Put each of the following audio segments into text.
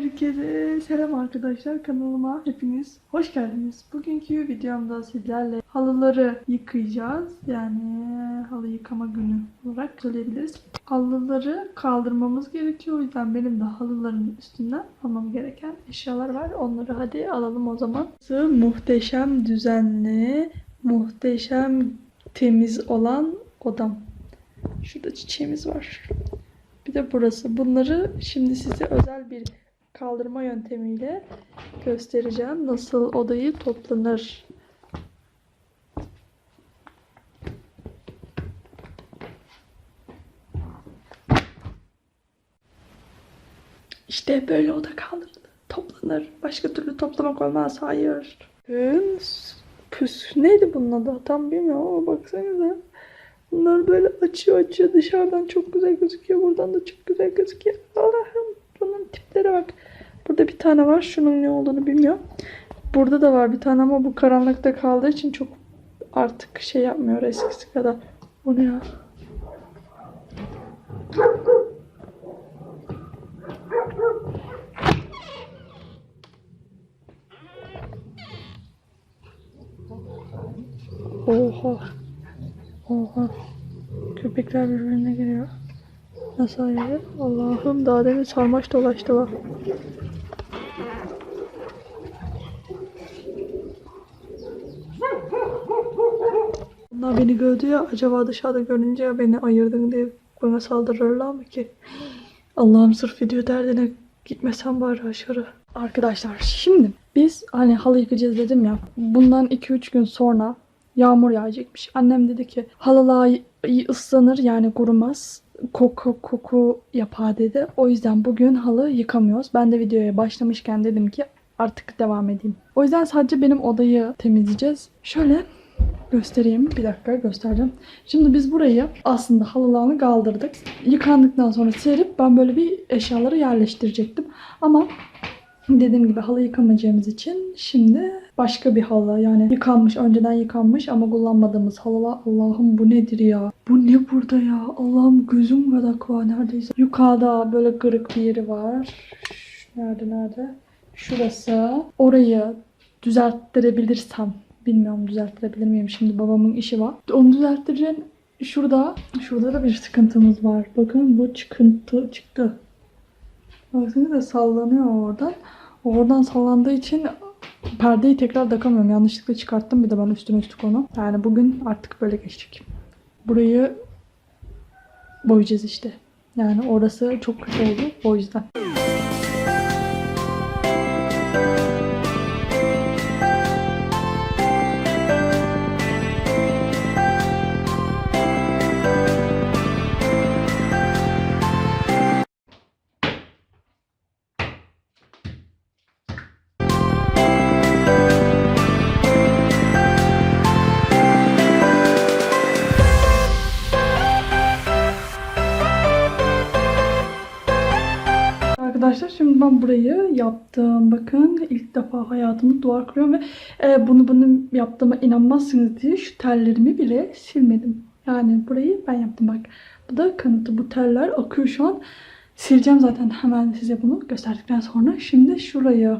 Herkese selam arkadaşlar kanalıma hepiniz hoş geldiniz. Bugünkü videomda sizlerle halıları yıkayacağız. Yani halı yıkama günü olarak söyleyebiliriz. Halıları kaldırmamız gerekiyor. O yüzden benim de halıların üstünden almam gereken eşyalar var. Onları hadi alalım o zaman. Muhteşem düzenli, muhteşem temiz olan odam. Şurada çiçeğimiz var. Bir de burası. Bunları şimdi size özel bir kaldırma yöntemiyle göstereceğim. Nasıl odayı toplanır. İşte böyle oda kaldırılır. Toplanır. Başka türlü toplamak olmaz. Hayır. Püs. Püs. Neydi bunun adı? Tam bilmiyorum ama baksanıza. Bunlar böyle açıyor açıyor. Dışarıdan çok güzel gözüküyor. Buradan da çok güzel gözüküyor. Allah'ım. Burada bir tane var. Şunun ne olduğunu bilmiyorum. Burada da var bir tane ama bu karanlıkta kaldığı için çok artık şey yapmıyor eskisi kadar. Bu ne ya? Oha. Oha. Köpekler birbirine giriyor. Nasıl hayır? Allah'ım daha demin sarmaş dolaştı Bunlar beni gördü ya acaba dışarıda görünce beni ayırdın diye bana saldırırlar mı ki? Allah'ım sırf video derdine gitmesem bari aşağı. Arkadaşlar şimdi biz hani halı yıkayacağız dedim ya. Bundan 2-3 gün sonra yağmur yağacakmış. Annem dedi ki halılar ıslanır yani kurumaz. Koku koku yapar dedi. O yüzden bugün halı yıkamıyoruz. Ben de videoya başlamışken dedim ki artık devam edeyim. O yüzden sadece benim odayı temizleyeceğiz. Şöyle göstereyim. Bir dakika göstereceğim. Şimdi biz burayı aslında halılarını kaldırdık. Yıkandıktan sonra serip ben böyle bir eşyaları yerleştirecektim. Ama dediğim gibi halı yıkamayacağımız için şimdi başka bir halı yani yıkanmış önceden yıkanmış ama kullanmadığımız halılar Allah'ım bu nedir ya bu ne burada ya Allah'ım gözüm kadar var neredeyse yukarıda böyle kırık bir yeri var nerede nerede şurası orayı düzelttirebilirsem bilmiyorum düzelttirebilir miyim şimdi babamın işi var onu düzelttireceğim şurada şurada da bir sıkıntımız var bakın bu çıkıntı çıktı Baksanıza sallanıyor oradan. Oradan sallandığı için perdeyi tekrar takamıyorum. Yanlışlıkla çıkarttım bir de ben üstüne üstlük onu. Yani bugün artık böyle geçecek. Burayı boyayacağız işte. Yani orası çok kötü oldu o yüzden. Arkadaşlar şimdi ben burayı yaptım. Bakın ilk defa hayatımda duvar kırıyorum ve e, bunu bunu yaptığıma inanmazsınız diye şu tellerimi bile silmedim. Yani burayı ben yaptım bak. Bu da kanıtı. Bu teller akıyor şu an. Sileceğim zaten hemen size bunu gösterdikten sonra. Şimdi şurayı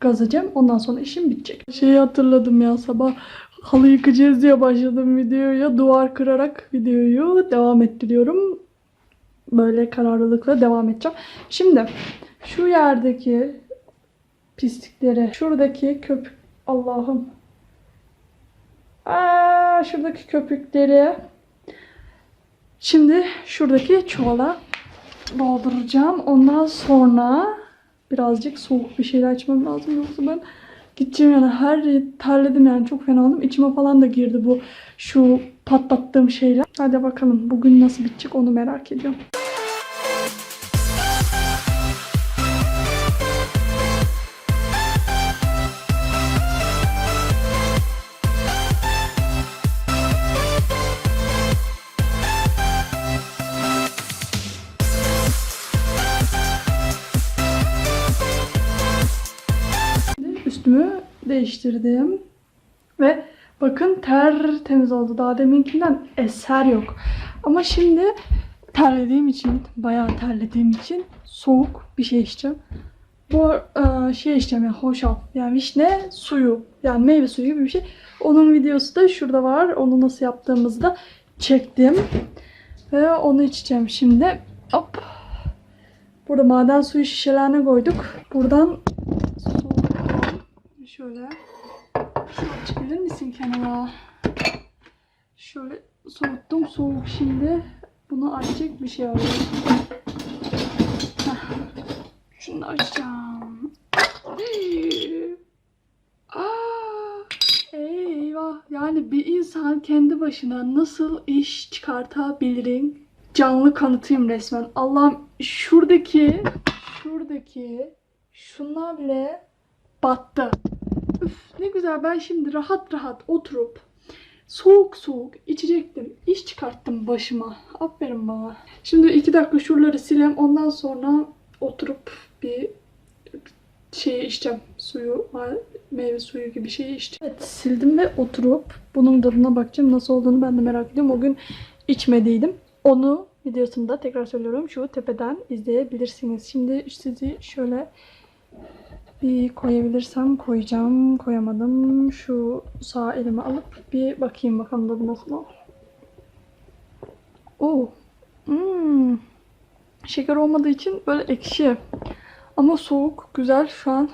gazacağım. Ondan sonra işim bitecek. Şeyi hatırladım ya sabah halı yıkayacağız diye başladım videoya. Duvar kırarak videoyu devam ettiriyorum böyle kararlılıkla devam edeceğim. Şimdi şu yerdeki pislikleri, şuradaki köpük Allah'ım. Aa, şuradaki köpükleri şimdi şuradaki çuvala dolduracağım. Ondan sonra birazcık soğuk bir şeyler içmem lazım yoksa ben gideceğim yani her terledim yani çok fena oldum. İçime falan da girdi bu şu patlattığım şeyler. Hadi bakalım bugün nasıl bitecek onu merak ediyorum. Değiştirdim. Ve bakın tertemiz oldu. Daha deminkinden eser yok. Ama şimdi terlediğim için, bayağı terlediğim için soğuk bir şey içeceğim. Bu e, şey içeceğim ya hoşaf. Yani vişne suyu. Yani meyve suyu gibi bir şey. Onun videosu da şurada var. Onu nasıl yaptığımızı da çektim. Ve onu içeceğim şimdi. Hop. Burada maden suyu şişelerine koyduk. Buradan. Şöyle. Şöyle açabilir misin kenara? Şöyle soğuttum. Soğuk şimdi. Bunu açacak bir şey arıyorum. Heh. Şunu açacağım. Eyvah. Yani bir insan kendi başına nasıl iş çıkartabilirim? Canlı kanıtıyım resmen. Allah'ım şuradaki, şuradaki şunlar bile battı. Ne güzel ben şimdi rahat rahat oturup soğuk soğuk içecektim. İş çıkarttım başıma. Aferin bana. Şimdi iki dakika şuraları sileyim. Ondan sonra oturup bir şey içeceğim. Suyu, meyve suyu gibi şey içeceğim. Evet sildim ve oturup bunun tadına bakacağım. Nasıl olduğunu ben de merak ediyorum. O gün içmediydim. Onu videosunda tekrar söylüyorum. Şu tepeden izleyebilirsiniz. Şimdi sizi şöyle bir koyabilirsem koyacağım. Koyamadım. Şu sağ elime alıp bir bakayım bakalım tadı nasıl olur. Oo. Hmm. Şeker olmadığı için böyle ekşi. Ama soğuk, güzel. Şu an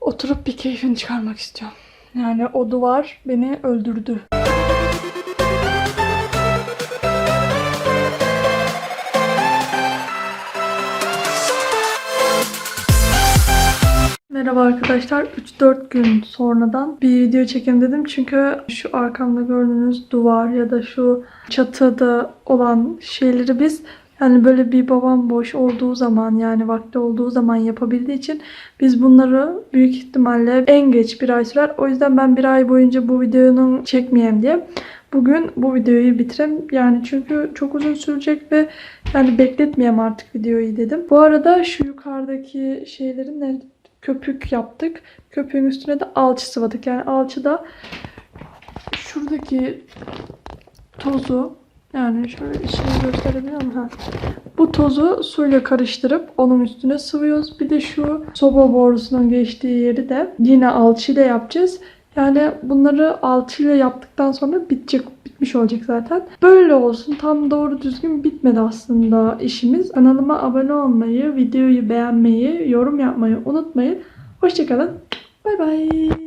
oturup bir keyfini çıkarmak istiyorum. Yani o duvar beni öldürdü. Merhaba arkadaşlar. 3-4 gün sonradan bir video çekeyim dedim. Çünkü şu arkamda gördüğünüz duvar ya da şu çatıda olan şeyleri biz yani böyle bir babam boş olduğu zaman yani vakti olduğu zaman yapabildiği için biz bunları büyük ihtimalle en geç bir ay sürer. O yüzden ben bir ay boyunca bu videonun çekmeyeyim diye bugün bu videoyu bitireyim. Yani çünkü çok uzun sürecek ve yani bekletmeyeyim artık videoyu dedim. Bu arada şu yukarıdaki şeylerin köpük yaptık. Köpüğün üstüne de alçı sıvadık. Yani alçıda şuradaki tozu yani şöyle içini gösterebiliyor muyum? Bu tozu suyla karıştırıp onun üstüne sıvıyoruz. Bir de şu soba borusunun geçtiği yeri de yine alçıyla yapacağız. Yani bunları alçıyla yaptıktan sonra bitecek, bitmiş olacak zaten. Böyle olsun. Tam doğru düzgün bitmedi aslında işimiz. Kanalıma abone olmayı, videoyu beğenmeyi, yorum yapmayı unutmayın. Hoşçakalın. Bay bay.